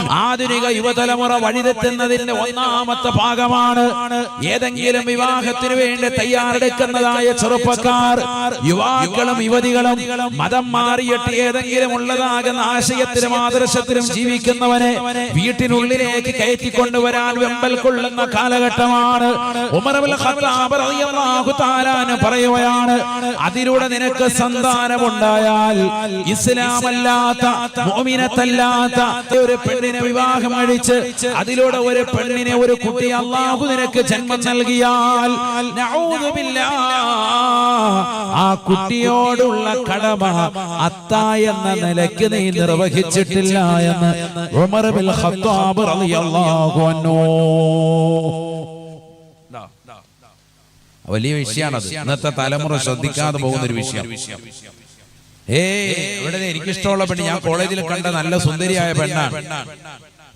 ആധുനിക യുവതലമുറ വഴിതെറ്റുന്നതിന്റെ ഒന്നാമത്തെ ഭാഗമാണ് ഏതെങ്കിലും വിവാഹത്തിന് വേണ്ടി തയ്യാറെടുക്കുന്നതായ ചെറുപ്പക്കാർ. യുവാക്കളും യുവതികളും മതം മാറിയിട്ട് ഏതെങ്കിലും ഉള്ളതാകുന്ന ആശയത്തിലും ആദർശത്തിലും ജീവിക്കുന്നവനെ വീട്ടിനുള്ളിലേക്ക് കയറ്റിക്കൊണ്ടുവരാൻ വെമ്പൽ കൊള്ളുന്ന കാലഘട്ടമാണ്. പറയുകയാണ് അതിലൂടെ നിനക്ക് സന്താനമുണ്ടായാൽ ഇസ്ലാമല്ലാത്ത ഒരു പെണ്ണിനെ വിവാഹം കഴിച്ച് അതിലൂടെ ഒരു പെണ്ണിനെ ഒരു കുട്ടി അള്ളാഹു നിനക്ക് ജന്മം നൽകിയാൽ ആ കുട്ടിയോടുള്ള കടമ അത്ത എന്ന നിലയ്ക്ക് നീ നിർവഹിച്ചിട്ടില്ല എന്ന് ഉമർ ഖത്താബ് റളിയല്ലാഹു അൻഹു. വലിയ വിഷയമാണത് ഇന്നത്തെ തലമുറ ശ്രദ്ധിക്കാതെ പോകുന്ന ഒരു വിഷയം. ഏ ഇവിടെ എനിക്കിഷ്ടമുള്ള പെണ്ണ്. ഞാൻ കോളേജിൽ കണ്ട നല്ല സുന്ദരിയായ പെണ്ണാണ്.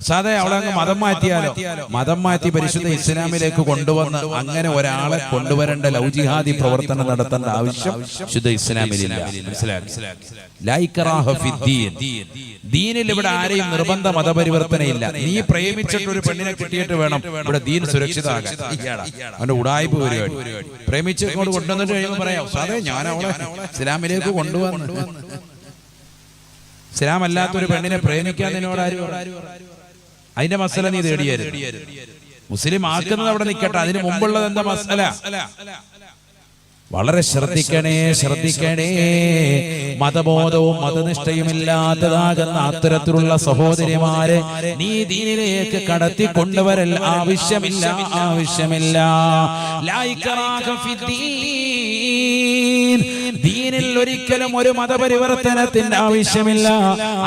സാധേ അവളെ അങ്ങ് മതം മാറ്റിയാലോ? മതം മാറ്റി പരിശുദ്ധ ഇസ്ലാമിലേക്ക് കൊണ്ടുവന്ന് അങ്ങനെ ഒരാളെ കൊണ്ടുവരേണ്ട ലൗജിഹാദി പ്രവർത്തനം നടത്തേണ്ട ആവശ്യം ശുദ്ധ ഇസ്ലാമിലില്ല. ദീനിൽ ഇവിടെ ആരെയും നിർബന്ധ മതപരിവർത്തനയില്ല. നീ പ്രേമിച്ചിട്ട് ഒരു പെണ്ണിനെ കിട്ടിയിട്ട് വേണം. ഇവിടെ ദീൻ സുരക്ഷിതമാകാൻ. അവന്റെ ഉടായ്പ പരിപാടി. പ്രേമിച്ച് കൊണ്ടുവന്നിട്ട് കഴിയുമ്പോൾ പറയാം സാറേ ഞാൻ അവളെ ഇസ്ലാമിലേക്ക് കൊണ്ടുവന്നു. ഇസ്ലാം അല്ലാത്ത ഒരു പെണ്ണിനെ പ്രേമിക്കാൻ നിന്നോട് ആരും? അതിന്റെ മസല നീ തേടിയായിരുന്നു മുസ്ലിം ആക്കുന്നത് അവിടെ നിൽക്കട്ടെ അതിന് മുമ്പുള്ളത് എന്താ മസല? വളരെ ശ്രദ്ധിക്കണേ ശ്രദ്ധിക്കണേ. മതബോധവും മതനിഷ്ഠയും ഇല്ലാത്തതാകുന്ന അത്തരത്തിലുള്ള സഹോദരിമാരെ നീ ദീനിലേക്ക് കടത്തി കൊണ്ടുവരൽ ആവശ്യമില്ല ആവശ്യമില്ല. ലാ ഇക്റാഹ ഫിദ്ദീൻ. ദീനിൽ ഒരിക്കലും ഒരു മതപരിവർത്തനത്തിന്റെ ആവശ്യമില്ല.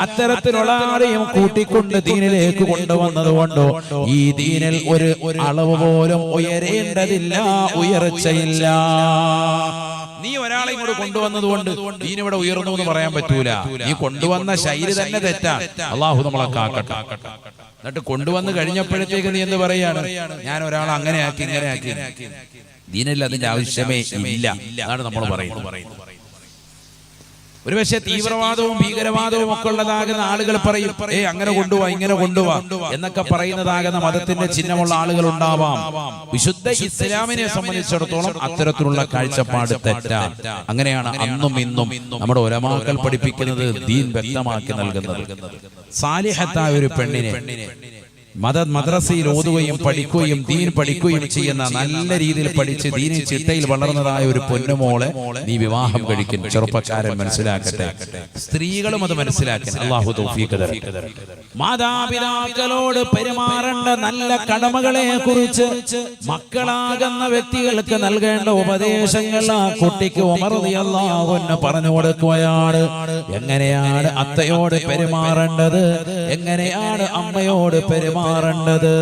അത്തരത്തിലുള്ള ആരെയും കൂട്ടിക്കൊണ്ട് ദീനിലേക്ക് കൊണ്ടുവന്നത് കൊണ്ടോ ഈ ദീനിൽ ഒരു അളവ് പോലും ഉയരേണ്ടതില്ല ഉയർച്ചയില്ല. നീ ഒരാളെ ഇങ്ങോട്ട് കൊണ്ടുവന്നത് കൊണ്ട് നീ ഇവിടെ ഉയർന്നു എന്ന് പറയാൻ പറ്റൂല. നീ കൊണ്ടുവന്ന ശൈലി തന്നെ തെറ്റാ അള്ളാഹു നമ്മളെ കാക്കട്ടെ. എന്നിട്ട് കൊണ്ടുവന്ന് കഴിഞ്ഞപ്പോഴത്തേക്ക് നീ എന്ത് പറയാണ്? ഞാൻ ഒരാളെ അങ്ങനെ ആക്കി ഇങ്ങനെ ആക്കി ദീനല്ല അതിന്റെ ആവശ്യമേ ഇല്ല. അതാണ് നമ്മൾ പറയുന്നത്. ഒരു പക്ഷേ തീവ്രവാദവും ഭീകരവാദവും ഒക്കെ ഉള്ളതാകുന്ന ആളുകൾ പറയും ഏ അങ്ങനെ കൊണ്ടുപോവാ ഇങ്ങനെ കൊണ്ടുപോവാ എന്നൊക്കെ പറയുന്നതാകുന്ന മതത്തിന്റെ ചിഹ്നമുള്ള ആളുകൾ ഉണ്ടാവാം വിശുദ്ധ ഇസ്ലാമിനെ സംബന്ധിച്ചിടത്തോളം അത്തരത്തിലുള്ള കാഴ്ചപ്പാട് തെറ്റാ. അങ്ങനെയാണ് അന്നും ഇന്നും നമ്മുടെ ഒരമാക്കൾ പഠിപ്പിക്കുന്നത് ദീൻ വ്യക്തമാക്കി നൽകുന്നത്. സാലിഹത്തായ ഒരു പെണ്ണിനെ മത മദ്രസയിൽ ഓതുകയും പഠിക്കുകയും ദീൻ പഠിക്കുകയും ചെയ്യുന്ന നല്ല രീതിയിൽ പഠിച്ച് ദീനി ചിട്ടയിൽ വളർന്നതായ ഒരു പൊന്നുമോളെ നീ വിവാഹം കഴിക്കും ചെറുപ്പക്കാരൻ മനസ്സിലാക്കട്ടെ. സ്ത്രീകളും അത് മനസ്സിലാക്കട്ടെ. അള്ളാഹു. മാതാപിതാക്കളോട് പെരുമാറേണ്ട നല്ല കടമകളെ കുറിച്ച് മക്കളാകുന്ന വ്യക്തികൾക്ക് നൽകേണ്ട ഉപദേശങ്ങൾ ആ കുട്ടിക്ക് ഉമർതി പറഞ്ഞു കൊടുക്കുകയാണ്. എങ്ങനെയാണ് അത്തയോട് പെരുമാറേണ്ടത്? എങ്ങനെയാണ് അമ്മയോട് പെരുമാറേണ്ടത്?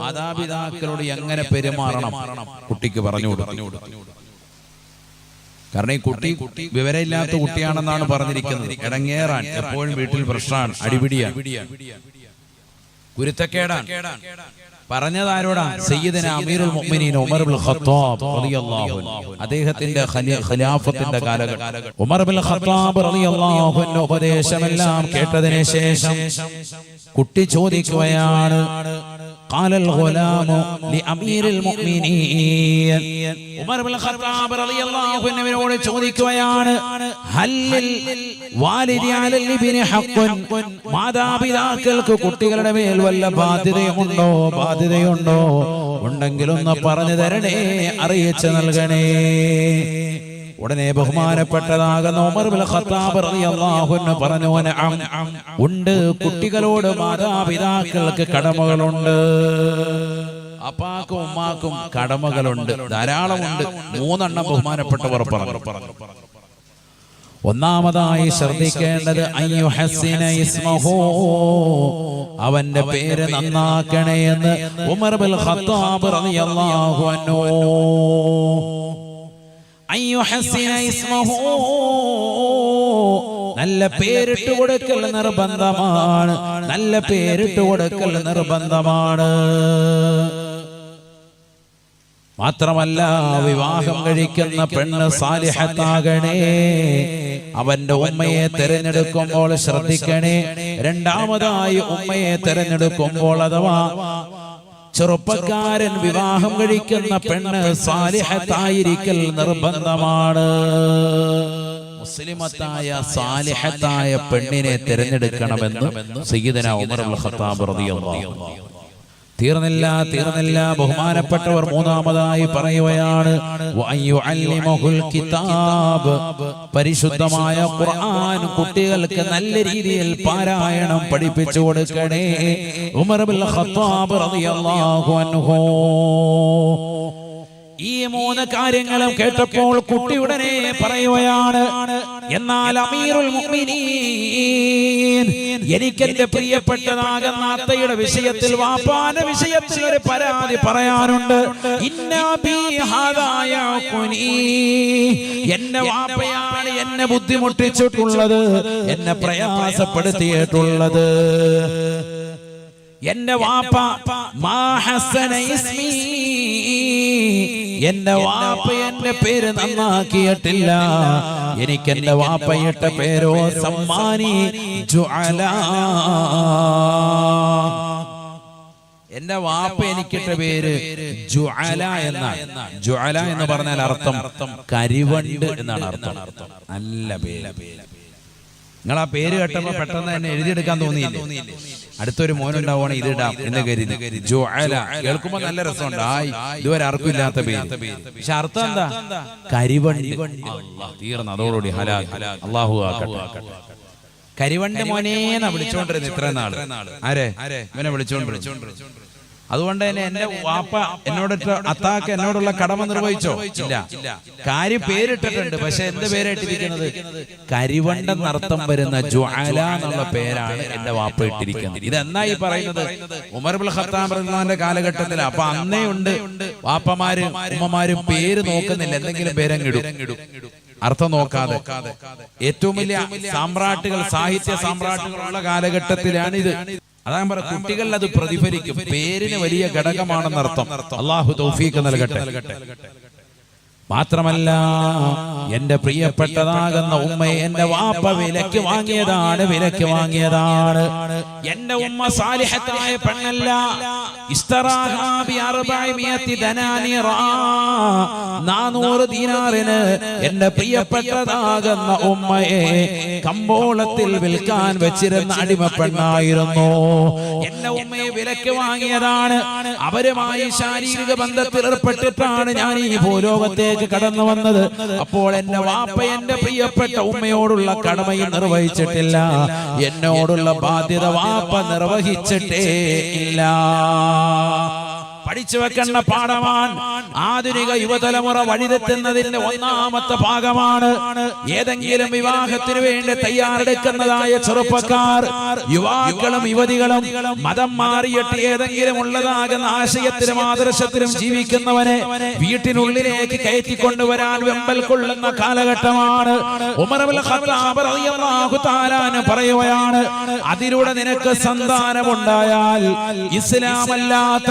മാതാപിതാക്കളോട് എങ്ങനെ പെരുമാറണം? കുട്ടിക്ക് പറഞ്ഞു കൊടുക്കും കാരണം ഈ കുട്ടി വിവരമില്ലാത്ത കുട്ടിയാണെന്നാണ് പറഞ്ഞിരിക്കുന്നത്. ഇടങ്ങേറാൻ എപ്പോഴും വീട്ടിൽ പ്രശ്നമാണ്. അടിപിടിയാണ്. കുരുത്തക്കേടാൻ പറഞ്ഞതാരോടാ? സയ്യിദന അമീറുൽ മുഅ്മിനീൻ ഉമർ ഇബ്നുൽ ഖത്താബ് റളിയല്ലാഹു അൻഹു. അദ്ദേഹത്തിന്റെ ഖിലാഫത്തിന്റെ കാലഘട്ടം. ഉമർ ഇബ്നുൽ ഖത്താബ് റളിയല്ലാഹു അൻഹു ഉപദേശമെല്ലാം കേട്ടതിന് ശേഷം കുട്ടി ചോദിക്കുകയാണ് قال الغلام لأمير المؤمنين ഉമർ ഇബ്നുൽ ഖത്താബ് റളിയല്ലാഹു അൻഹുവിനോട് ചോദിക്കുകയാണ് ഹല്ലിൽ വാലിദി അലൽ ഇബ്നി ഹഖ്ഖുൻ മാതാപിതാക്കൾക്ക് കുട്ടികളുടെ മേൽ വല്ല ബാധ്യതയുമുണ്ടോ ബാധ്യതയുണ്ടോ ഉണ്ടെങ്കിലൊന്ന് പറഞ്ഞു തരണേ അറിയിച്ചു നൽകണേ ഉടനെ ബഹുമാനപ്പെട്ടതാകുന്ന പറഞ്ഞു ഉണ്ട് കുട്ടികളോട് മാതാപിതാക്കൾക്ക് കടമകളുണ്ട്. അപ്പാക്കും ഉമ്മാക്കും കടമകളുണ്ട്. ധാരാളമുണ്ട്. മൂന്നെണ്ണം ബഹുമാനപ്പെട്ടവർ പറഞ്ഞു. ഒന്നാമതായി ശ്രദ്ധിക്കേണ്ടത് അവന്റെ പേര് നന്നാക്കണേ എന്ന് ഉമർ ബിൽ ഖത്താബ് റളിയല്ലാഹു അൻഹു. നല്ല പേരിട്ട് കൊടുക്കൽ നിർബന്ധമാണ്. നല്ല പേരിട്ട് കൊടുക്കൽ നിർബന്ധമാണ്. മാത്രമല്ല വിവാഹം കഴിക്കുന്ന പെണ്ണ് സാലിഹത്താകണേ. അവന്റെ ഉമ്മയെ തിരഞ്ഞെടുക്കുമ്പോൾ ശ്രദ്ധിക്കണേ. രണ്ടാമതായി ഉമ്മയെ തിരഞ്ഞെടുക്കുമ്പോൾ അഥവാ ചെറുപ്പക്കാരൻ വിവാഹം കഴിക്കുന്ന പെണ്ണ് സാലിഹത്തായിരിക്കൽ നിർബന്ധമാണ്. മുസ്ലിമത്തായ സാലിഹത്തായ പെണ്ണിനെ തിരഞ്ഞെടുക്കണമെന്ന് സയ്യിദന ഉമർ അൽ ഖത്താബ് റളിയല്ലാഹു അൻഹു തീർന്നില്ല തീർന്നില്ല ബഹുമാനപ്പെട്ടവർ മൂന്നാമതായി പറയുകയാണ് കിതാബ്. പരിശുദ്ധമായ ഖുർആൻ കുട്ടികൾക്ക് നല്ല രീതിയിൽ പാരായണം പഠിപ്പിച്ചു കൊടുക്കണേ. ഉമർ ഖത്താബ് റളിയല്ലാഹു അൻഹു. ഈ മൂന്ന് കാര്യങ്ങളും കേട്ടപ്പോൾ കുട്ടി ഉടനെ പറയുകയാണ് എന്നാൽ അമീറുൽ മുഅ്മിനീൻ എനിക്ക് എന്റെ പ്രിയപ്പെട്ടതാകുന്ന അത്തയുടെ വിഷയത്തിൽ വാപ്പാന്റെ വിഷയത്തിൽ ഒരു പരാതി പറയാനുണ്ട്. എന്നെ വാപ്പയാണ് എന്നെ ബുദ്ധിമുട്ടിച്ചിട്ടുള്ളത് എന്നെ പ്രയാസപ്പെടുത്തിയിട്ടുള്ളത്. എന്റെ വാപ്പ മാ ഹസന ഇസ്മി എന്റെ വാപ്പ എന്റെ പേര് നന്നാക്കിയിട്ടില്ല. എനിക്ക് എന്റെ വാപ്പയിട്ട പേരോ സമ്മാനി എന്റെ വാപ്പ എനിക്കിട്ട പേര് ജുഅല എന്നാണ്. ജുഅല എന്ന് പറഞ്ഞാൽ അർത്ഥം കരിവണ്ട് എന്നാണ് അർത്ഥം. നല്ല പേര്. നിങ്ങൾ ആ പേര് കേട്ടപ്പോ പെട്ടെന്ന് തന്നെ എഴുതിയെടുക്കാൻ തോന്നിയില്ലേ? അടുത്തൊരു മോനുണ്ടാവണേ ഇത് ഇടാം എന്ന് കരുതി. ജുഅല. കേൾക്കുമ്പോ നല്ല രസമുണ്ട്. ഇതുവരെ ആർക്കും ഇല്ലാത്ത പേര്. പക്ഷെ അർത്ഥം എന്താ? കരിവണ്ടി. തീർന്ന. അതോടുകൂടി ഹലാൽ. അള്ളാഹു കരിവണ്ട് മോനേന്നാ വിളിച്ചോണ്ടിരുന്നത് ഇത്ര നാൾ? ആരെ? ഇവനെ വിളിച്ചോണ്ട് വിളിച്ചോണ്ട് അതുകൊണ്ട് തന്നെ എന്റെ വാപ്പ എന്നോട് അത്താക്ക് എന്നോടുള്ള കടമ നിർവഹിച്ചോ? ഇല്ല. കാര്യം പേരിട്ടിട്ടുണ്ട്. പക്ഷെ പേരായിട്ടിരിക്കുന്നത്? പേരിട്ടിരിക്കുന്നത് നർത്തം വരുന്ന ജ്വാല എന്നുള്ള പേരാണ് എന്റെ വാപ്പ ഇട്ടിരിക്കുന്നത്. ഇതെന്നാ ഈ പറയുന്നത് ഉമർ ബുൽ റഹ്മാന്റെ കാലഘട്ടത്തിൽ അപ്പൊ അന്നേ ഉണ്ട്. വാപ്പമാരും ഉമ്മമാരും പേര് നോക്കുന്നില്ല. എന്തെങ്കിലും പേരങ്ങിടും അർത്ഥം നോക്കാതെ. ഏറ്റവും വലിയ സാമ്രാട്ടുകൾ സാഹിത്യ സാമ്രാട്ടുകളുള്ള കാലഘട്ടത്തിലാണിത്. അതാ പറ കുട്ടികൾ അത് പ്രതിഫലിക്കും. പേരിന് വലിയ ഘടകമാണെന്നർത്ഥം. അള്ളാഹു തൗഫീഖ് നൽകട്ടെ. മാത്രമല്ല എന്റെ പ്രിയപ്പെട്ടതാകുന്ന ഉമ്മയെ എന്റെ വാപ്പ വിലക്ക് വാങ്ങിയതാണ് വിലക്ക് വാങ്ങിയതാണ് എന്റെ ഉമ്മ സാലിഹത്തായ പെണ്ണല്ല. നാനൂറ് ദീനാറിന് എന്റെ പ്രിയപ്പെട്ടതാകുന്ന ഉമ്മയെ കമ്പോളത്തിൽ വിൽക്കാൻ വെച്ചിരുന്ന അടിമ പെണ്ണായിരുന്നു എന്റെ ഉമ്മയെ വിലക്ക് വാങ്ങിയതാണ് അവരുമായി ശാരീരിക ബന്ധത്തിൽ ഏർപ്പെട്ടിട്ടാണ് ഞാൻ ഈ ഭൂലോകത്തേക്ക് കടന്നു വന്നത്. അപ്പോൾ എന്റെ വാപ്പ എന്റെ പ്രിയപ്പെട്ട ഉമ്മയോടുള്ള കടമയും നിർവഹിച്ചിട്ടില്ല. എന്നോടുള്ള ബാധ്യത വാപ്പ നിർവഹിച്ചിട്ടേ ഇല്ല. പഠിച്ചു വെക്കേണ്ട പാഠമാണ് ആധുനിക യുവതലമുറ വഴിതെത്തുന്നതിന്റെ ഒന്നാമത്തെ ഭാഗമാണ് ഏതെങ്കിലും വിവാഹത്തിന് വേണ്ടി തയ്യാറെടുക്കുന്നതായ ചെറുപ്പക്കാർ യുവാക്കളും യുവതികളും മതം മാറിയിട്ട് ഏതെങ്കിലും ഉള്ളതാകുന്ന ആശയത്തിലും ആദർശത്തിലും ജീവിക്കുന്നവനെ വീട്ടിനുള്ളിലേക്ക് കയറ്റിക്കൊണ്ടുവരാൻ വെമ്പൽ കൊള്ളുന്ന കാലഘട്ടമാണ്. പറയുകയാണ് അതിലൂടെ നിനക്ക് സന്താനമുണ്ടായാൽ ഇസ്ലാമല്ലാത്ത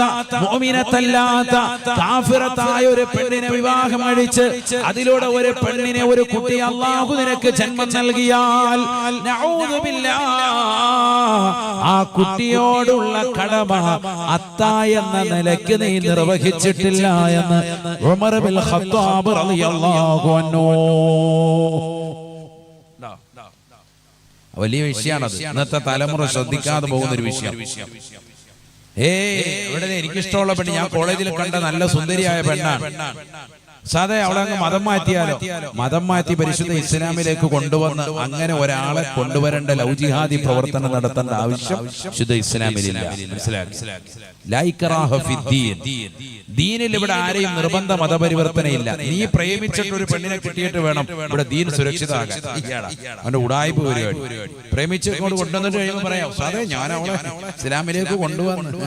മുഅ്മിനത്തല്ലാത്ത കാഫിറത്തായ ഒരു പെണ്ണിനെ വിവാഹം അഴിച്ച് അതിലൂടെ ഒരു പെണ്ണിനെ ഒരു കുട്ടി അള്ളാഹു നിനക്ക് ജന്മം നൽകിയാൽ ആ കുട്ടിയോടുള്ള കടമ അത്ത എന്ന നിലയ്ക്ക് നീ നിർവഹിച്ചിട്ടില്ല എന്ന് ഉമർ ബിൻ ഖത്താബ് റളിയല്ലാഹു അൻഹു. വലിയ വിഷയമാണ് ഇന്നത്തെ തലമുറ ശ്രദ്ധിക്കാതെ പോകുന്ന ഒരു വിഷയം. ഏ ഇവിടെ എനിക്കിഷ്ടമുള്ള പെണ്ണ്. ഞാൻ കോളേജിൽ കണ്ട നല്ല സുന്ദരിയായ പെണ്ണാണ്. സാധേ അവിടെ അങ്ങ് മതം മാറ്റിയാലോ? മതം മാറ്റി പരിശുദ്ധ ഇസ്ലാമിലേക്ക് കൊണ്ടുവന്ന് അങ്ങനെ ഒരാളെ കൊണ്ടുവരേണ്ട ലൗജിഹാദി പ്രവർത്തനം നടത്തേണ്ട ആവശ്യം ശുദ്ധ ഇസ്ലാമിലില്ല. ദീനിൽ ഇവിടെ ആരെയും നിർബന്ധ മതപരിവർത്തനയില്ല. നീ പ്രേമിച്ചിട്ട് ഒരു പെണ്ണിനെ കിട്ടിയിട്ട് വേണം. ഇവിടെ ദീൻ സുരക്ഷിതമാകാൻ. അവന്റെ ഉടായ്പ പരിപാടി പ്രേമിച്ച് കൊണ്ടുവന്നിട്ട് കഴിയുമ്പോൾ പറയാം. സാധേ ഞാൻ അവളെ ഇസ്ലാമിലേക്ക് കൊണ്ടുവന്നു.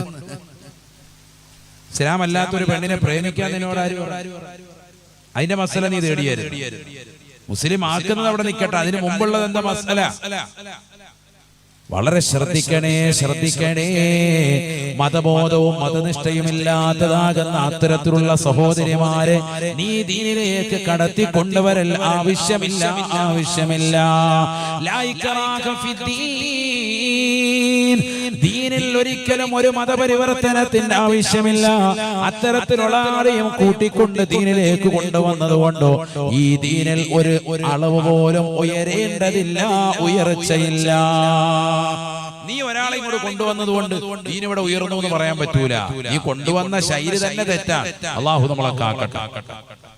ഇസ്ലാം അല്ലാത്തൊരു പെണ്ണിനെ പ്രേമിക്കാൻ നിന്നോട് ആര്? അതിന്റെ മസല നീ തേടിയായിരുന്നു മുസ്ലിം ആക്കുന്നത് അവിടെ നിൽക്കട്ടെ അതിന് മുമ്പുള്ളത് എന്താ മസല? വളരെ ശ്രദ്ധിക്കണേ ശ്രദ്ധിക്കണേ മതബോധവും മതനിഷ്ഠയും ഇല്ലാത്തതാകുന്ന അത്തരത്തിലുള്ള സഹോദരിമാരെ നീ ദീനിലേക്ക് കടത്തി കൊണ്ടുവരൽ ആവശ്യമില്ല ആവശ്യമില്ല. ലാ ഇക്റാഹ ഫിദ്ദീൻ. ദീനിൽ ഒരിക്കലും ഒരു മതപരിവർത്തനത്തിന്റെ ആവശ്യമില്ല. അത്തരത്തിലുള്ള ആരെയും കൂട്ടിക്കൊണ്ട് ദീനിലേക്ക് കൊണ്ടുവന്നതുകൊണ്ടോ ഈ ദീനിൽ ഒരു അളവ് പോലും ഉയരേണ്ടതില്ല ഉയർച്ചയില്ല. നീ ഒരാളെ ഇങ്ങോട്ട് കൊണ്ടുവന്നത് കൊണ്ട് ദീനിവിടെ ഉയർന്നു എന്ന് പറയാൻ പറ്റൂല. നീ കൊണ്ടുവന്ന ശൈലി തന്നെ തെറ്റാ. അള്ളാഹു നമ്മളെ കാക്കട്ടെ.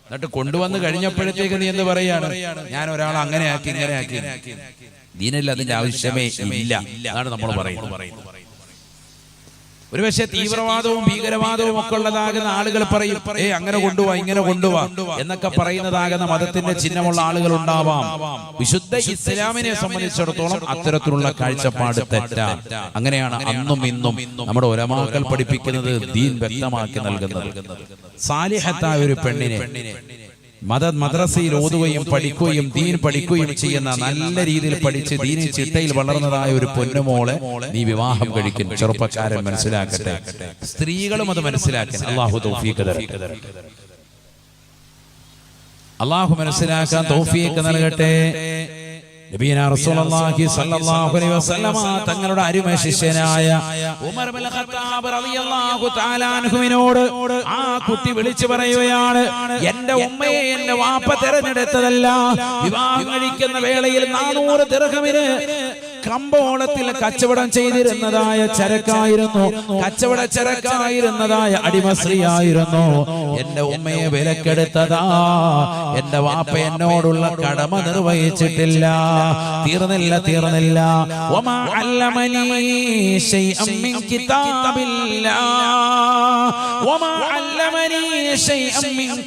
എന്നിട്ട് കൊണ്ടുവന്ന് കഴിഞ്ഞപ്പോഴത്തേക്ക് നീ എന്ത് പറയാണ്? ഞാൻ ഒരാളെ അങ്ങനെ ആക്കി ഇങ്ങനെ ആക്കി ദീനിൽ അതിന്റെ ആവശ്യമേ ഇല്ല എന്നാണ് നമ്മൾ പറയുന്നത്. ഒരു പക്ഷേ തീവ്രവാദവും ഭീകരവാദവും ഒക്കെ ഉള്ളതാകുന്ന ആളുകൾ പറയും ഏ അങ്ങനെ കൊണ്ടുപോവാ ഇങ്ങനെ കൊണ്ടുപോവാ എന്നൊക്കെ പറയുന്നതാകുന്ന മതത്തിന്റെ ചിഹ്നമുള്ള ആളുകൾ ഉണ്ടാവാം വിശുദ്ധ ഇസ്ലാമിനെ സംബന്ധിച്ചിടത്തോളം അത്തരത്തിലുള്ള കാഴ്ചപ്പാട് തെറ്റാ. അങ്ങനെയാണ് അന്നും ഇന്നും നമ്മുടെ ഒരമാക്കൾ പഠിപ്പിക്കുന്നത് ദീൻ വ്യക്തമാക്കി നൽകുന്നത്. സാലിഹത്തായ ഒരു പെണ്ണിനെ മത മദ്രസയിൽ ഓതുകയും പഠിക്കുകയും ദീൻ പഠിക്കുകയും ചെയ്യുന്ന നല്ല രീതിയിൽ പഠിച്ച് ദീനി ചിട്ടയിൽ വളർന്നതായ ഒരു പൊന്നുമോളെ നീ വിവാഹം കഴിക്കും. ചെറുപ്പക്കാരൻ മനസ്സിലാക്കട്ടെ. സ്ത്രീകളും അത് മനസ്സിലാക്കട്ടെ. അള്ളാഹു തൗഫീഖ് അള്ളാഹു മനസ്സിലാക്കാൻ തൗഫീഖ് നൽകട്ടെ. തങ്ങളുടെ അരുമ ശിഷ്യനായ ആ കുട്ടി വിളിച്ചു പറയുകയാണ് എന്റെ ഉമ്മയെ എന്റെ വാപ്പ തിരഞ്ഞെടുത്തതല്ല. വിവാഹം കഴിക്കുന്ന വേളയിൽ നാനൂറ് തിറകമിന് കമ്പോളത്തിൽ കച്ചവടം ചെയ്തിരുന്നതായ ചരക്കായിരുന്നു. കച്ചവട ചരക്കായിരുന്നതായ അടിമശ്രീയായിരുന്നു. എന്റെ ഉമ്മയെ വിലക്കെടുത്തതാ. എന്റെ വാപ്പ എന്നോടുള്ള കടമ നിർവഹിച്ചിട്ടില്ല. തീർന്നില്ല തീർന്നില്ല. ഒമാ അല്ലമനീ ശൈഅം മിൻ കിതാബില്ലാ.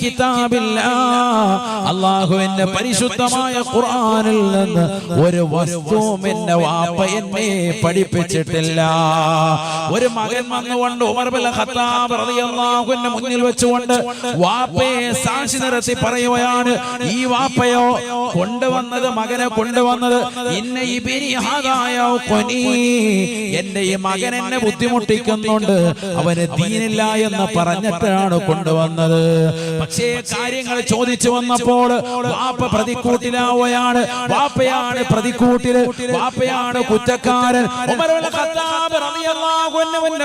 കിതാബില്ലാ. അല്ലാഹുവിന്റെ പരിശുദ്ധമായ ഖുർആനിൽ നിന്ന് ഒരു വസ്തുവും എന്റെ വാപ്പ എന്നെ പഠിപ്പിച്ചിട്ടില്ല. ഒരു മകൻ വന്നുകൊണ്ട് ഉമർ ബിൻ ഖത്താബ് റളിയല്ലാഹുവിന്റെ മുന്നിൽ വെച്ചുകൊണ്ട് വാപ്പയെ സാക്ഷി നിർത്തി പറയുകയാണ് ഈ വാപ്പയോ കൊണ്ടുവന്നത് മകനെ കൊണ്ടുവന്നത് ഇന്ന ഖുനി എന്റെ ഈ മകൻ എന്നെ ബുദ്ധിമുട്ടിക്കുന്നുണ്ട്. അവന് ദീനില്ല എന്ന് പറഞ്ഞിട്ടാണ് കൊണ്ടുവന്നത്. പക്ഷേ കാര്യങ്ങൾ ചോദിച്ചു വന്നപ്പോൾ വാപ്പ പ്രതിക്കൂട്ടിലാവുകയാണ്. വാപ്പയാണ് പ്രതിക്കൂട്ടിൽ. വാപ്പയാണ് കുറ്റക്കാരൻ.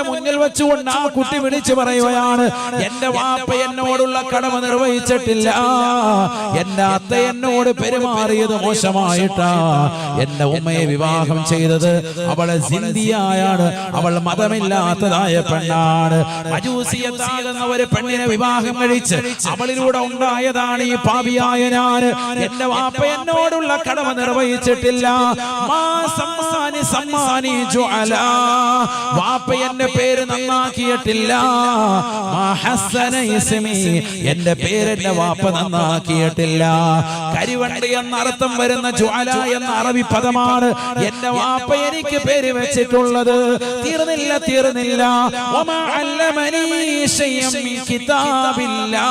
മുന്നിൽ വെച്ചുകൊണ്ട് ആ കുട്ടി വിളിച്ചു പറയുകയാണ് എന്റെ വാപ്പ എന്നോടുള്ള കടമ നിർവഹിച്ചിട്ടില്ല. എന്റെ അത്ത എന്നോട് പെരുമാറിയത് മോശമായിട്ടാ. എന്റെ ഉമ്മയെ വിവാഹം ചെയ്തത് അവളെ സിന്ധിയായാണ്. അവൾ മതമില്ലാത്തതായ പെണ്ണാണ്. മജൂസിയത്താകുന്ന ഒരു പെണ്ണിനെ വിവാഹം കഴിച്ച് അവളിലൂടെ ഉണ്ടായതാണ് ഈ പാപിയായ ഞാൻ എന്റെ വാപ്പ എന്നോടുള്ള കടമ നിർവഹിച്ചിട്ടില്ല. വാപ്പ എന്റെ പേര് നന്നാക്കിയിട്ടില്ല. എന്റെ പേര് എന്റെ വാപ്പ നന്നാക്കിയിട്ടില്ല. കരിവണ്ടി എന്ന അർത്ഥം വരുന്ന ജ്വാല എന്ന അറബി പദമാണ് എന്റെ വാപ്പ എനിക്ക് പേര് വെച്ചിട്ടുള്ളത്. തീർന്നില്ല തീർന്നില്ല. വമാ അല്ലമനീ. ശൈഅൻ മിൻ കിതാബില്ലാ.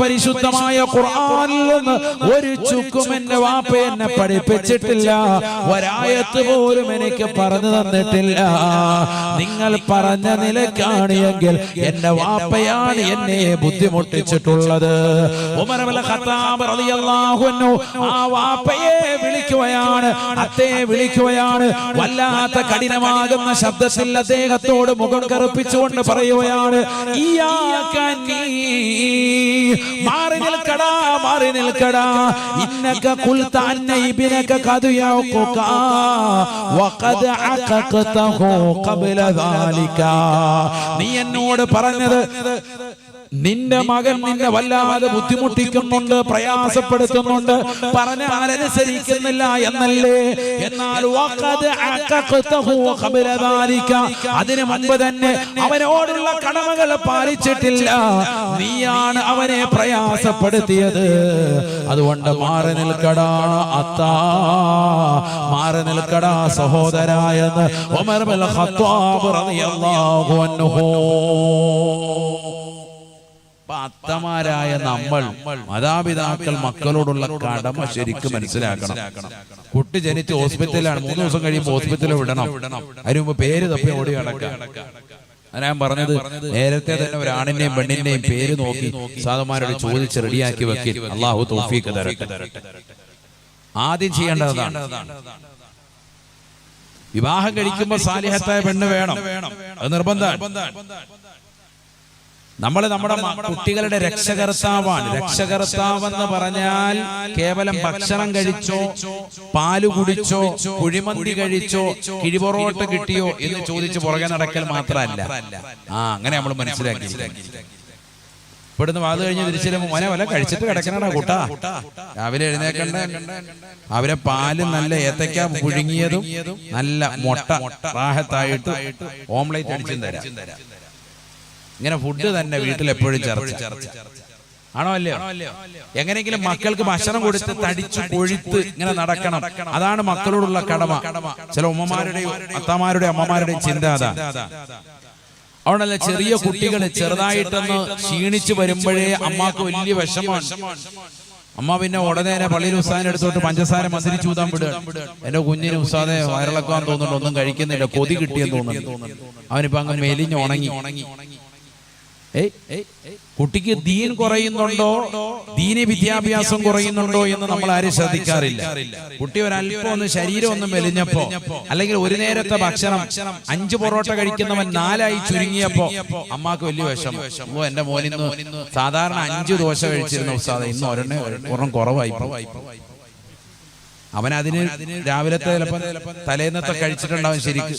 പരിശുദ്ധമായ ഖുർആനിൽ നിന്ന് ഒരു ചുക്കും എന്റെ വാപ്പ എന്നെ പഠിപ്പിച്ചിട്ടില്ല. ഒരായത്ത് പോലും എനിക്ക് പറഞ്ഞു തന്നിട്ടില്ല. നിങ്ങൾ പറഞ്ഞ നിലക്കാണ് എങ്കിൽ എന്റെ വാപ്പയാണ് എന്നെ ബുദ്ധിമുട്ടിച്ചിട്ടുള്ളത്. ആ വിളിക്കുകയാണ് അത്തേ വിളിക്കുകയാണ്. വല്ലാത്ത കഠിനമാകുന്ന ശബ്ദത്തിൽ അദ്ദേഹത്തോട് മുഖം കറുപ്പിച്ചുകൊണ്ട് പറയുകയാണ് മാറി നിൽക്കടാ മാറി നിൽക്കടാ. ഇന്നക ഖുൽത അന്ന ഇബ്നക ഖദ് യഖുക വഖദ് അഖഖതഹു ഖബല ദാലിക. നീ എന്നോട് പറഞ്ഞത് നിന്റെ മകൻ നിന്നെ വല്ലാതെ ബുദ്ധിമുട്ടിക്കുന്നുണ്ട് പ്രയാസപ്പെടുത്തുന്നുണ്ട്. പറഞ്ഞ അനുസരിക്കുന്നില്ല എന്നല്ലേ? എന്നാൽ അതിന് മുൻപ് തന്നെ അവനോടുള്ള കടമകൾ പാലിച്ചിട്ടില്ല. നീയാണ് അവനെ പ്രയാസപ്പെടുത്തിയത്. അതുകൊണ്ട് മാറി നിൽക്കടാ അത്താ. മാറി നിൽക്കടാ സഹോദരായെന്ന് ഉമർ ഖത്താബ് റളിയല്ലാഹു അൻഹു. അത്തമാരായ നമ്മൾ മാതാപിതാക്കൾ മക്കളോടുള്ള കടമ ശരിക്കും മനസ്സിലാക്കണം. കുട്ടി ജനിച്ച് ഹോസ്പിറ്റലിലാണ് മൂന്ന് ദിവസം കഴിയുമ്പോൾ ഹോസ്പിറ്റലിൽ വിടണം. അതിന് പേര് തപ്പി ഓടി അടക്കാം അത് ഞാൻ പറഞ്ഞത് നേരത്തെ തന്നെ ഒരു ആണിന്റെയും പെണ്ണിന്റെയും പേര് നോക്കി സാധുമാരോട് ചോദിച്ച് റെഡിയാക്കി വെക്കി അള്ളാഹു തോഫീക്ക് തരട്ടെ. ആദ്യം ചെയ്യേണ്ടതാണ്. വിവാഹം കഴിക്കുമ്പോൾ സാലിഹത്തായ പെണ്ണ് വേണം. അത് നിർബന്ധമാണ്. നമ്മൾ നമ്മുടെ കുട്ടികളുടെ രക്ഷകർത്താവാണ്. രക്ഷകർത്താവെന്ന് പറഞ്ഞാൽ കേവലം ഭക്ഷണം കഴിച്ചോ പാൽ കുടിച്ചോ കുഴിമന്തി കഴിച്ചോ കിഴിപൊറോട്ട് കിട്ടിയോ എന്ന് ചോദിച്ച് പുറകെ നടക്കൽ മാത്രമല്ല. ആ അങ്ങനെ നമ്മൾ മനസ്സിലാക്കി. ഇവിടുന്ന് വാത് കഴിഞ്ഞ് തിരിച്ചു മോനെ വല്ല കഴിച്ചിട്ട് കിടക്കണടാ കൂട്ടാ. രാവിലെ എഴുന്നേക്കണ്ട. അവരെ പാൽ നല്ല ഏത്തക്ക പുഴുങ്ങിയതും നല്ല മുട്ട റാഹത്തായിട്ട് ഓംലേറ്റ് അടിച്ചും തരാം. ഇങ്ങനെ ഫുഡ് തന്നെ വീട്ടിൽ എപ്പോഴും ചർച്ച. ആണോ അല്ലയോ? എങ്ങനെയെങ്കിലും മക്കൾക്ക് ഭക്ഷണം കൊടുത്ത് തടിച്ച് കൊഴുത്ത് ഇങ്ങനെ നടക്കണം. അതാണ് മക്കളോടുള്ള കടമ. ചില ഉമ്മമാരുടെയും അത്തമാരുടെയും അമ്മമാരുടെയും ചിന്ത അതാ. അതുകൊണ്ടല്ല ചെറിയ കുട്ടികൾ ചെറുതായിട്ടൊന്ന് ക്ഷീണിച്ചു വരുമ്പോഴേ അമ്മയ്ക്ക് വലിയ വിഷമാണ് അമ്മ പിന്നെ ഉടനെ പള്ളിയിൽ ഉസ്താദിനെ എടുത്തോട്ട് പഞ്ചസാര മന്ത്രിച്ചു ഊതാൻ വിടുക എന്റെ കുഞ്ഞിന് ഉസ്താദെ വയറിളക്കാൻ തോന്നുന്നുണ്ട്. ഒന്നും കഴിക്കുന്നില്ല. കൊതി കിട്ടിയെന്ന് തോന്നുന്നു. അവനിപ്പോ അങ്ങ് മെലിഞ്ഞ് ഉണങ്ങി. കുട്ടിക്ക് ദീൻ കുറയുന്നുണ്ടോ? ദീനി വിദ്യാഭ്യാസം കുറയുന്നുണ്ടോ എന്ന് നമ്മൾ ആരും ശ്രദ്ധിക്കാറില്ല. കുട്ടി ഒരു അല്പം ഒന്ന് ശരീരം ഒന്ന് മെലിഞ്ഞപ്പോ അല്ലെങ്കിൽ ഒരു നേരത്തെ ഭക്ഷണം അഞ്ച് പൊറോട്ട കഴിക്കുന്നവൻ നാലായി ചുരുങ്ങിയപ്പോ അമ്മാക്ക് വലിയ വിഷം ഓ എന്റെ മോനിന്ന് സാധാരണ അഞ്ച് ദോശ കഴിച്ചിരുന്ന ഉസ്താദ ഇന്ന് ഒരെണ്ണ ഒരെണ്ണം കുറവായി. അവൻ അതിന് രാവിലത്തെ ചിലപ്പോ തലേന്നത്തെ കഴിച്ചിട്ടുണ്ടാവും ശരിക്കും.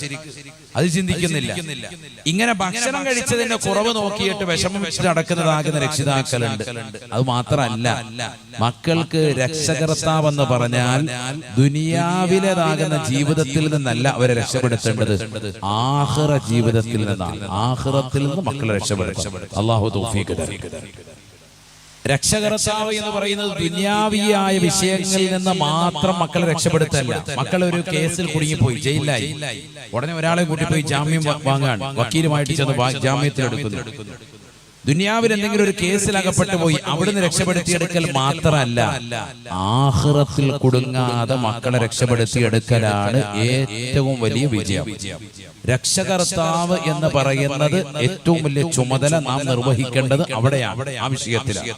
അത് ചിന്തിക്കുന്നില്ല. ഇങ്ങനെ ഭക്ഷണം കഴിച്ചതിന്റെ കുറവ് നോക്കിയിട്ട് വിഷമം വെച്ച് നടക്കുന്നതാകുന്ന രക്ഷിതാക്കളുണ്ട്. അത് മാത്രമല്ല മക്കൾക്ക് രക്ഷകർത്താവ് എന്ന് പറഞ്ഞാൽ ദുനിയാവിലേതാകുന്ന ജീവിതത്തിൽ നിന്നല്ല അവരെ രക്ഷപ്പെടുത്തേണ്ടത്. ആഹ്റ ജീവിതത്തിൽ നിന്നാണ്. ആഹ്റത്തിൽ നിന്ന് മക്കളെ രക്ഷപ്പെടുത്തും അള്ളാഹു. രക്ഷകർത്താവ് എന്ന് പറയുന്നത് ദുന്യാവിയായ വിഷയങ്ങളിൽ നിന്ന് മാത്രം മക്കളെ രക്ഷപ്പെടുത്തല്ല. മക്കൾ ഒരു കേസിൽ കുടുങ്ങിപ്പോയി ജയിലിലായി. ഉടനെ ഒരാളെ കൂട്ടിപ്പോയി ജാമ്യം വാങ്ങാൻ. വക്കീലുമായിട്ട് ചെന്ന് ജാമ്യത്തിൽ എടുക്കുന്നു ദുനിയാവിൽ എന്തെങ്കിലും ഒരു കേസിൽ അകപ്പെട്ടു പോയി അവിടുന്ന് രക്ഷപ്പെടുത്തിയെടുക്കൽ മാത്രമല്ല ആഹ്റത്തിൽ കുടുങ്ങാതെ മക്കളെ രക്ഷപ്പെടുത്തിയെടുക്കലാണ് ഏറ്റവും വലിയ വിജയം. രക്ഷകർത്താവ് എന്ന് പറയുന്നത് ഏറ്റവും വലിയ ചുമതല നാം നിർവഹിക്കേണ്ടത് അവിടെയാണ് ആ വിഷയത്തിലാണ്.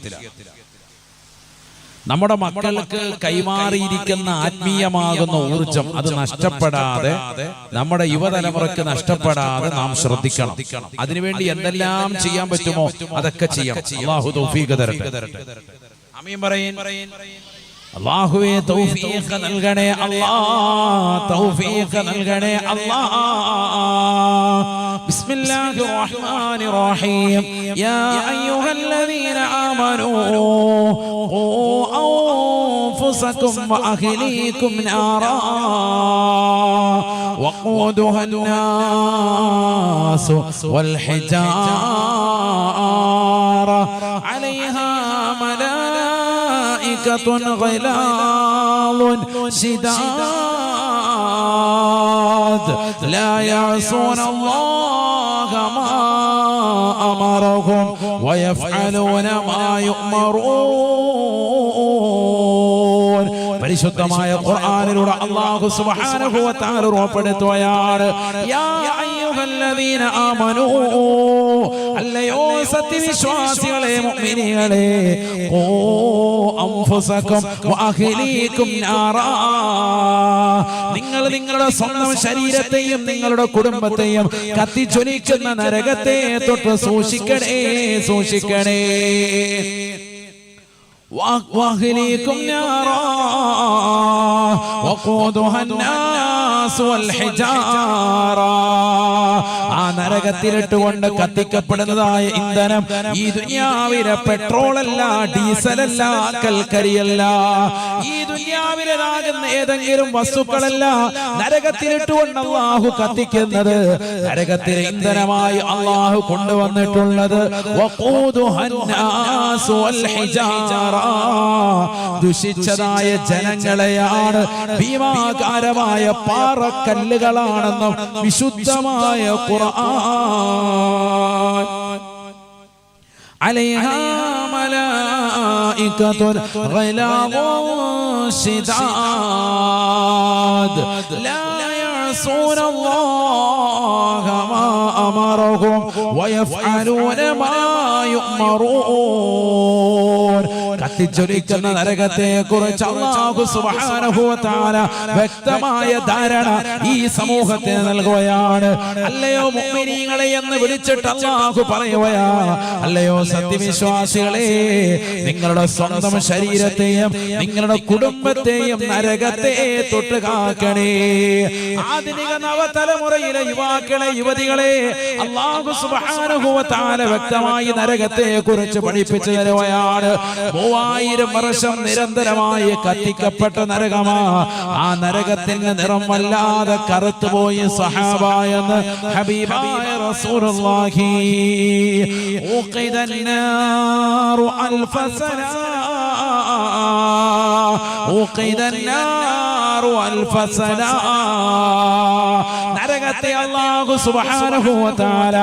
നമ്മുടെ മക്കൾക്ക് കൈമാറിയിരിക്കുന്ന ആത്മീയമാകുന്ന ഊർജം അത് നഷ്ടപ്പെടാതെ നമ്മുടെ യുവതലമുറയ്ക്ക് നഷ്ടപ്പെടാതെ നാം ശ്രദ്ധിക്കണം. അതിനുവേണ്ടി എന്തെല്ലാം ചെയ്യാൻ പറ്റുമോ? അതൊക്കെ ചെയ്യാം അള്ളാഹു തൗഫീഖ് തരട്ടെ. പറയും അള്ളാഹുവേ തൗഫീഖ് നൽകണേ അല്ലാ തൗഫീഖ് നൽകണേ അല്ലാ بسم الله الرحمن الرحيم يا أيها الذين آمنوا قوا أنفسكم وأهليكم نارا وقودها الناس والحجارة عليها ملائكة غلاظ شداد لا يعصون الله ما أمرهم ويفعلون ما يؤمرون പരിശുദ്ധമായ ഖുർആനിലൂടെ അല്ലാഹു സുബ്ഹാനഹു വ തആല ഉറപ്പെടുത്തുകയാണ് യാ അയ്യുഹല്ലദീന ആമനൂ അല്ലയോ സത്യവിശ്വാസികളെ മുഅ്മിനീകളെ ഓ അൻഫുസകും വഅഹ്ലീകും നാറാ. നിങ്ങൾ നിങ്ങളുടെ സ്വന്തം ശരീരത്തെയും നിങ്ങളുടെ കുടുംബത്തെയും കത്തിച്ചൊലിക്കുന്ന നരകത്തെ തൊട്ട് സൂക്ഷിക്കണേ. സൂക്ഷിക്കണേ. واهليكم نارا وقودها الناس والحجارة ആ നരകത്തിലിട്ടുകൊണ്ട് കത്തിക്കപ്പെടുന്നതായ ഇന്ധനം ഈ ദുനിയാവിലെ പെട്രോളല്ല ഡീസലല്ല കൽക്കരിയല്ല ഈ ദുനിയാവിലേതാകുന്ന ഏതെങ്കിലും വസ്തുക്കളല്ല നരകത്തിലിട്ടുകൊണ്ട് അള്ളാഹു കത്തിക്കുന്നത് നരകത്തിലെ ഇന്ധനമായി അള്ളാഹു കൊണ്ടുവന്നിട്ടുള്ളത് വഖൂദുഹ الناس والحجارة. ദുഷിച്ചതായ ജനങ്ങളെയാണ് ഭീമാകാരമായ പാറക്കല്ലുകളാണെന്നും വിശുദ്ധമായ ഖുർആൻ عليها ملائكة غلاظ شداد لا يعصون الله ما أمرهم ويفعلون ما يؤمرون കത്തിച്ചൊലിക്കുന്ന നരകത്തെ കുറിച്ച് അള്ളാഹു തആല വ്യക്തമായ ധാരണ ഈ സമൂഹത്തിന് നൽകുകയാണ്. അല്ലയോ മുഅ്മിനീങ്ങളെ എന്ന് വിളിച്ചിട്ട് അള്ളാഹു പറയുകയാ അല്ലയോ സത്യവിശ്വാസികളെ നിങ്ങളുടെ സ്വന്തം ശരീരത്തെയും നിങ്ങളുടെ കുടുംബത്തെയും നരകത്തെ തൊട്ട് കാക്കണേ. ആധുനിക നവതലമുറയിലെ യുവാക്കളെ യുവതികളെ അള്ളാഹു തആല വ്യക്തമായി നരകത്തെ കുറിച്ച് പഠിപ്പിച്ചു തരുകയാണ്. മൂവായിരം വർഷം നിരന്തരമായി കത്തിക്കപ്പെട്ട നരകമാ ആ നരകത്തിന്റെ നിറം വല്ലാതെ കറുത്തുപോയി സഹാബ എന്ന് ഹബീബായ റസൂലുള്ളാഹി ഊഖിദ النار ألف سنة ഊഖിദ النار ألف سنة സ്നേഹത്തെ അള്ളാഹു സുബാനുഭൂത്താല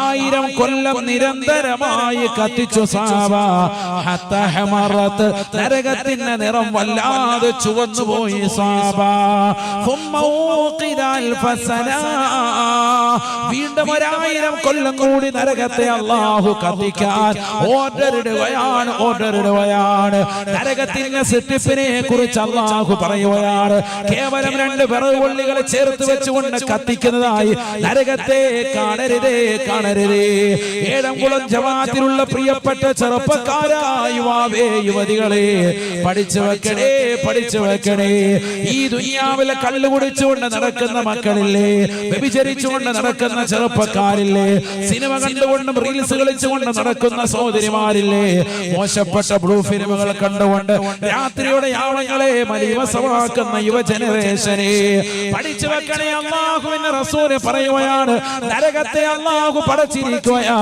ആയിരം കൊല്ലം നിരന്തരമായി കത്തിച്ചു സാബത്ത് നരകത്തിന്റെ നിറം വല്ലാതെ ചുവന്നു പോയി വീണ്ടും ഒരായിരം കൊല്ലം കൂടി നരകത്തെ അള്ളാഹു കത്തിക്കാൻ ഓർഡറിടുകയാണ് ഓർഡറിടുകയാണ്. നരകത്തിന്റെ സിട്ടിപ്പിനെ കുറിച്ച് അള്ളാഹു പറയുകയാണ്. കേവലം രണ്ട് വിറകുള്ളികളെ ചേർത്ത് വെച്ചുകൊണ്ട് കത്തിക്കുന്ന കത്തിക്കുന്നതായി നരകത്തെ കാണരുതേ കാണരുതേ ഏഴംകുളം ജമാത്തിലുള്ള പ്രിയപ്പെട്ട ചെറുപ്പക്കാരായുവാവേ യുവതികളെ. പഠിച്ചു വെക്കണേ പഠിച്ചു വെക്കണേ. ഈ ദുനിയാവിലെ കള്ളു കുടിച്ചുകൊണ്ട് നടക്കുന്ന മക്കളില്ലേ? വ്യഭിചരിച്ചുകൊണ്ട് നടക്കുന്ന ചെറുപ്പക്കാരില്ലേ? സിനിമ കണ്ടുകൊണ്ടും റീൽസ് കളിച്ചുകൊണ്ട് നടക്കുന്ന സഹോദരിമാരില്ലേ? മോശപ്പെട്ട ബ്ലൂ ഫിലിമുകൾ കണ്ടുകൊണ്ട് രാത്രിയുടെ യാവങ്ങളെ മലിവസമാക്കുന്ന യുവജനറേഷനെ പഠിച്ചു വെക്കണേ അള്ളാഹുവിന്റെ റസൂൽ പറയുകയാണ് നരകത്തെ അള്ളാഹു പടച്ചിരിക്കുകയാ.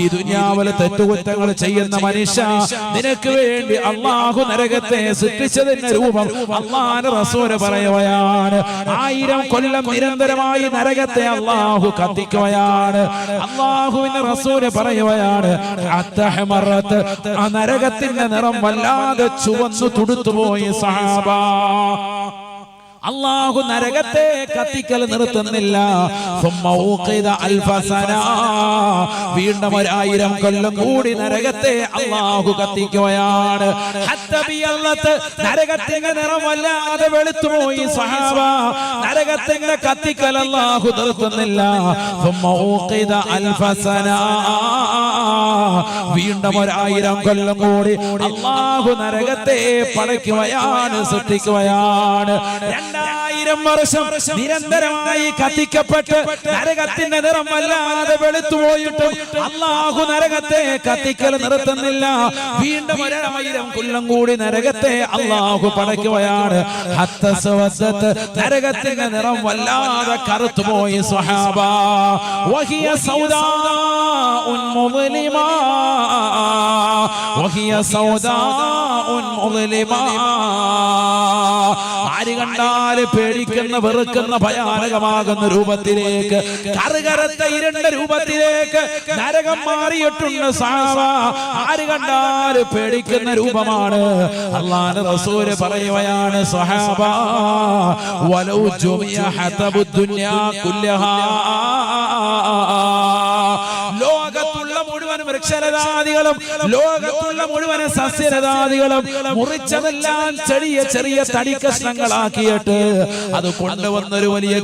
ഈ ദുനിയാവിലെ തെറ്റുകുറ്റങ്ങൾ ചെയ്യുന്ന മനുഷ്യ നിനക്ക് വേണ്ടി അള്ളാഹു നരകത്തെ സൃഷ്ടിച്ചതിന്റെ രൂപം അള്ളാഹ് റസൂൽ പറയുകയാണ് ആയിരം കൊല്ലം നിരന്തരമായി നരകത്തെ അള്ളാഹു കത്തിക്കുകയാണ്. അള്ളാഹുവിന്റെ റസൂൽ പറയുകയാണ് ആ നരകത്തിന്റെ നിറം വല്ലാതെ ചുവന്നു തുടുത്തുപോയി സഹാബ. അള്ളാഹു നരകത്തെ കത്തിക്കൽ നിർത്തുന്നില്ല. വീണ്ടും ഒരായിരം കൊല്ലം കൂടി നരകത്തെ അള്ളാഹു കത്തിക്കുകയാണ്. നരകത്തിന്റെ നിറം വല്ലാതെ വെളുത്തുപോയി സഹാബ. നരകത്തിന്റെ കത്തിക്കൽ അള്ളാഹു നിർത്തുന്നില്ല. വീണ്ടും ഒരായിരം കൊല്ലം കൂടി അള്ളാഹു നരകത്തെ പടയ്ക്കുകയാണ് സൃഷ്ടിക്കുകയാണ്. രണ്ട് രണ്ടായിരം വർഷം നിരന്തരമായി കത്തിക്കപ്പെട്ട് നരകത്തിന്റെ നിറം വല്ലാതെ വെളുത്തുപോയിട്ടും അള്ളാഹു നരകത്തെ കത്തിക്കൽ നിർത്തുന്നില്ല. വീണ്ടും ഒരായിരം കൊല്ലം കൂടി നരകത്തെ അള്ളാഹു പടയ്ക്കുകയാണ്. ഹത്തസ്വസത്ത് നരകത്തിന്റെ നിറം വല്ലാതെ കറുത്തുപോയി സ്വഹാബ വഹിയ സൗദാ മുസ്ലിമാ. ആര് കണ്ടാൽ പേടിക്കുന്ന വെറുക്കുന്ന ഭയാനകമാകുന്ന രൂപത്തിലേക്ക് കറുകരത്തെ ഇരുണ്ട രൂപത്തിലേക്ക് നരകം മാറിയിട്ടുണ്ട് സാവ ആര് കണ്ടാൽ പേടിക്കുന്ന രൂപമാണ്. അള്ളാന്റെ റസൂൽ പറയുകയാണ് സഹാബ വലൗ കുല്ലഹാ. ലോകത്തുള്ള മുഴുവൻ വൃക്ഷലതാദികളും ലോകത്തുള്ള മുഴുവൻ സസ്യലതാദികളും മുറിച്ചതെല്ലാം ചെറിയ ചെറിയ തടി കഷ്ണങ്ങളാക്കിയിട്ട് അത് കൊണ്ടുവന്നൊരു വലിയ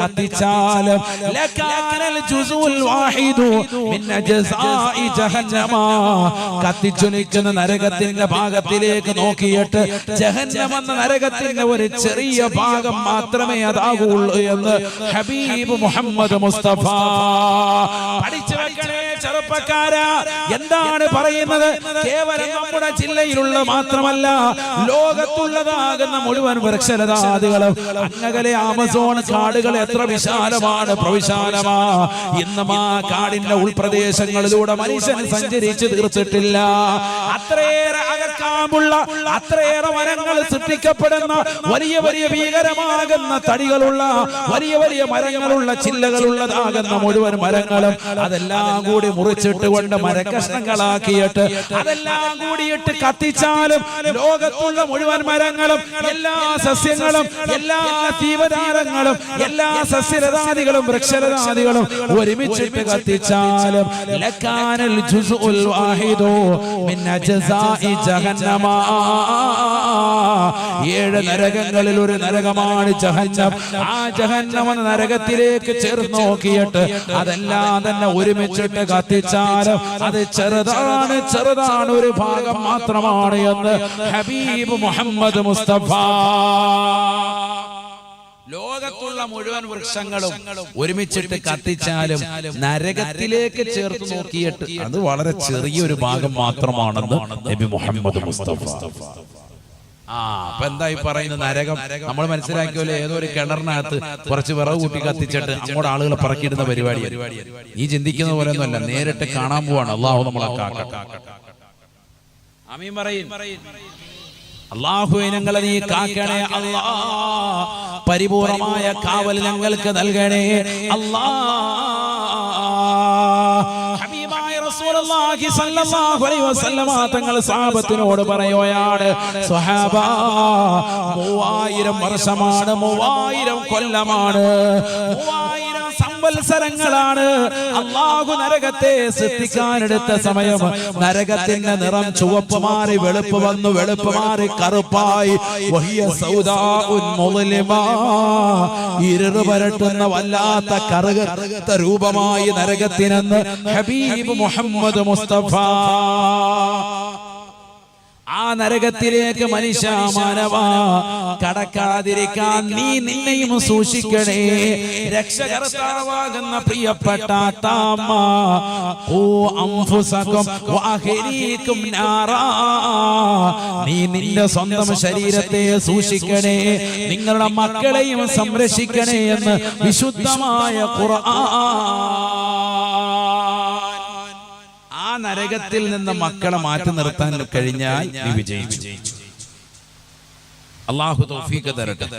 കത്തിച്ചാലും മിൻ അജ്സാഇ ജഹന്നമ. കത്തിച്ചൊലിക്കുന്ന നരകത്തിന്റെ ഭാഗത്തിലേക്ക് നോക്കിയിട്ട് ജഹന്നമെന്ന നരകത്തിന്റെ ഒരു ചെറിയ ഭാഗം മാത്രമേ അതാകുള്ളൂ എന്ന് ഹബീബ് മുഹമ്മദ് മുസ്തഫ. പഠിച്ചു വെക്കണേ ചെറുപ്പക്കാരാ. എന്താണ് പറയുന്നത്? കേവലം നമ്മുടെ ജില്ലയിലുള്ള മാത്രമല്ല ലോകത്തുള്ളതാകുന്ന മുഴുവൻ വൃക്ഷലതാദികളും അങ്ങകലെ ആമസോൺ കാടുകൾ എത്ര വിശാലമാണ് പ്രവിശാലമാ. ഇന്നും ആ കാടിന്റെ ഉൾപ്രദേശങ്ങളിലൂടെ മനുഷ്യൻ സഞ്ചരിച്ച് തീർച്ചിട്ടില്ല അത്രയേറെ അകക്കാമ്പുള്ള അത്രയേറെ മരങ്ങൾ സൃഷ്ടിക്കപ്പെടുന്ന വലിയ വലിയ ഭീകരമാകുന്ന തടികളുള്ള വലിയ വലിയ മരങ്ങളുള്ള ചില്ലകളുള്ളതാകുന്ന മുഴുവൻ മരങ്ങളും അതെല്ലാം കൂടി മുറിച്ചിട്ട് കൊണ്ട് മരക്കഷ്ണങ്ങളാക്കിയിട്ട് അതെല്ലാം കൂടിയിട്ട് കത്തിച്ചാലും ലോകത്തുള്ള മുഴുവൻ മരങ്ങളും എല്ലാ സസ്യങ്ങളും എല്ലാ ജീവജാലങ്ങളും എല്ലാ സസ്യലതാദികളും വൃക്ഷലതാദികളും ഒരുമിച്ചിട്ട് കത്തിച്ചാലും ഏഴ് നരകങ്ങളിൽ ഒരു നരകമാണ് ജഹന്നം. ആ ജഹന്നം നരകത്തിലേക്ക് ചേർന്ന് നോക്കിയിട്ട് അതെല്ലാം തന്നെ ഒരുമിച്ചിട്ട് കത്തിച്ചാലും അത് ചെറുതാണ് ചെറുതാണ് ഒരു ഭാഗം മാത്രമാണ് എന്ന് ഹബീബ് മുഹമ്മദ് മുസ്തഫ. ലോകത്തുള്ള മുഴുവൻ വൃക്ഷങ്ങളും ഒരുമിച്ചിട്ട് കത്തിച്ചാലും നരകത്തിലേക്ക് ചേർത്ത് നോക്കിയിട്ട് അത് വളരെ ചെറിയൊരു ഭാഗം മാത്രമാണെന്ന് നബി മുഹമ്മദ് മുസ്തഫ. ആ അപ്പൊ എന്തായി പറയുന്ന നരകം? നമ്മൾ മനസ്സിലാക്കിയല്ലോ ഏതോ ഒരു കിണറിനകത്ത് കുറച്ച് വിറവ് കൂട്ടി കത്തിച്ചിട്ട് അങ്ങോട്ട് ആളുകളെ പറക്കിയിടുന്ന പരിപാടി നീ ചിന്തിക്കുന്ന പോലെ ഒന്നുമല്ല നേരിട്ട് കാണാൻ പോവാണ്. അള്ളാഹു നമ്മളെ പറയും. അള്ളാഹു ഞങ്ങളെ നീ കാക്കണേ അള്ളാ. പരിപൂർണമായ കാവൽ ഞങ്ങൾക്ക് നൽകണേ അല്ലാ ഹബീബായ റസൂലുള്ളാഹി സ്വല്ലല്ലാഹു അലൈഹി വസല്ലമ തങ്ങൾ സഹാബത്തിനോട് പറയുകയാണ് സ്വഹാബ മൂവായിരം വർഷമാണ് മൂവായിരം കൊല്ലമാണ് മൂവായിരം സംവത്സരങ്ങളാണ് അള്ളാഹു നരകത്തെ സൃഷ്ടിക്കാനെടുത്ത സമയം. നരകത്തിന്റെ നിറം ചുവപ്പ് മാറി വെളുപ്പ് വന്നു വെളുപ്പ് മാറി കറുപ്പായി. ഇരുറ് വല്ലാത്ത കറുകറുത്ത രൂപമായി നരകത്തിനെന്ന് ഹബീബ് മുഹമ്മദ് മുസ്തഫ. ആ നരകത്തിലേക്ക് മനുഷ്യ മാനവ കടക്കാതിരിക്കാൻ നീ നിന്നെയും സൂക്ഷിക്കണേ. രക്ഷകർത്താവാകുന്ന പ്രിയപ്പെട്ട താമ ഓ അംഫുസകം നാറാ. നീ നിന്റെ സ്വന്തം ശരീരത്തെ സൂക്ഷിക്കണേ നിങ്ങളുടെ മക്കളെയും സംരക്ഷിക്കണേ എന്ന് വിശുദ്ധമായ ഖുർആൻ. നരകത്തിൽ നിന്ന് മക്കളെ മാറ്റി നിർത്താൻ കഴിഞ്ഞാൽ നീ വിജയിച്ചു. അള്ളാഹു തൗഫീഖ് തരട്ടെ.